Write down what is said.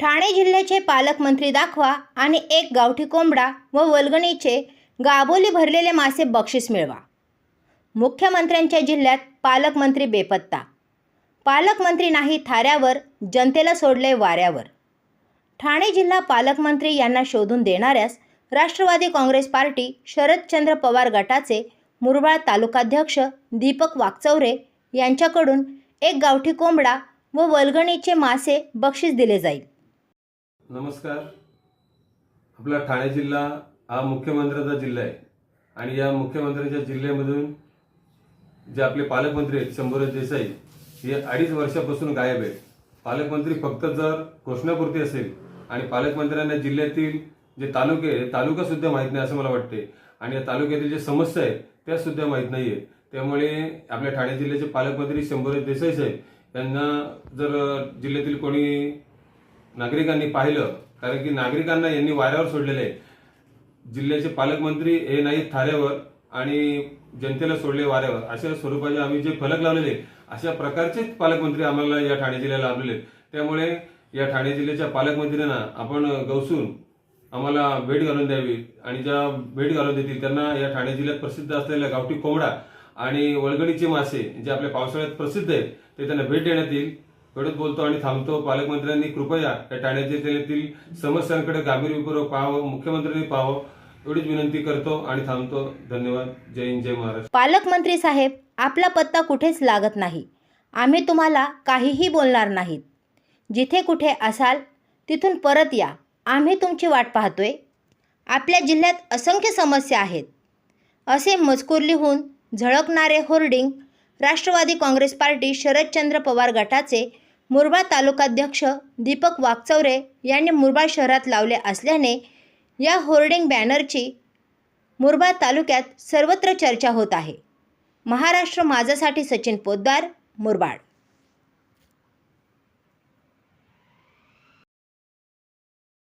ठाणे जिल्ह्याचे पालकमंत्री दाखवा आणि एक गावठी कोंबडा व वलगणीचे गाबोली भरलेले मासे बक्षीस मिळवा. मुख्यमंत्र्यांच्या जिल्ह्यात पालकमंत्री बेपत्ता. पालकमंत्री नाही थाऱ्यावर जनतेला सोडले वाऱ्यावर. ठाणे जिल्हा पालकमंत्री यांना शोधून देणाऱ्यास राष्ट्रवादी काँग्रेस पार्टी शरदचंद्र पवार गटाचे मुरबाड तालुकाध्यक्ष दीपक वाकचौरे यांच्याकडून एक गावठी कोंबडा व वलगणीचे मासे बक्षीस दिले जाईल. नमस्कार. आपला ठाणे जिल्हा हा मुख्यमंत्र्यांचा जिल्हा आहे. आणि या मुख्यमंत्र्यांच्या जिल्ह्यामधून जे आपले पालकमंत्री आहेत शंभूराज देसाई हे अडीच वर्षापासून गायब आहेत. पालकमंत्री फक्त जर घोषणापुरती असेल आणि पालकमंत्र्यांना जिल्ह्यातील जे तालुके आहे माहीत नाही असं मला वाटते आणि या तालुक्यातील जे समस्या आहेत त्या सुद्धा माहीत नाही आहेत. त्यामुळे आपल्या ठाणे जिल्ह्याचे पालकमंत्री शंभूराज देसाई साहेब यांना जर जिल्ह्यातील कोणी नागरिकांनी पाहिलं कारण की नागरिकांना यांनी वाऱ्यावर सोडलेले आहे. जिल्ह्याचे पालकमंत्री हे नाहीत थाऱ्यावर आणि जनतेला सोडले वाऱ्यावर अशा स्वरूपाचे आम्ही जे फलक लावलेले अशा प्रकारचेच पालकमंत्री आम्हाला या ठाणे जिल्ह्याला लाभलेले त्यामुळे या ठाणे जिल्ह्याच्या पालकमंत्र्यांना आपण गवसून आम्हाला भेट घालून द्यावी आणि ज्या भेट घालून देतील त्यांना या ठाणे जिल्ह्यात प्रसिद्ध असलेल्या गावठी कोंबडा आणि वळगणीचे मासे जे आपल्या पावसाळ्यात प्रसिद्ध आहेत ते त्यांना भेट देण्यात येईल. एवढंच बोलतो आणि थांबतो. पालकमंत्र्यांनी कृपया या ठाणे जिल्ह्यातील समस्यांकडे गांभीर्यपूर्वक पाहावं मुख्यमंत्र्यांनी पाहावं एवढीच विनंती करतो आणि थांबतो. धन्यवाद. जय हिंद जय महाराष्ट्र. पालकमंत्री साहेब आपला पत्ता कुठेच लागत नाही. आम्ही तुम्हाला काहीही बोलणार नाहीत. जिथे कुठे असाल तिथून परत या. आम्ही तुमची वाट पाहतोय. आपल्या जिल्ह्यात असंख्य समस्या आहेत. असे मजकूर लिहून झळकणारे hoarding Rashtrawadi Congress party Sharadchandra Pawar गटाचे मुरबाड तालुकाध्यक्ष दीपक वाकचौरे यांनी मुरबाड शहरात लावले असल्याने या होर्डिंग बॅनरची मुरबाड तालुक्यात सर्वत्र चर्चा होत आहे. महाराष्ट्र माझासाठी सचिन पोद्दार मुरबाड.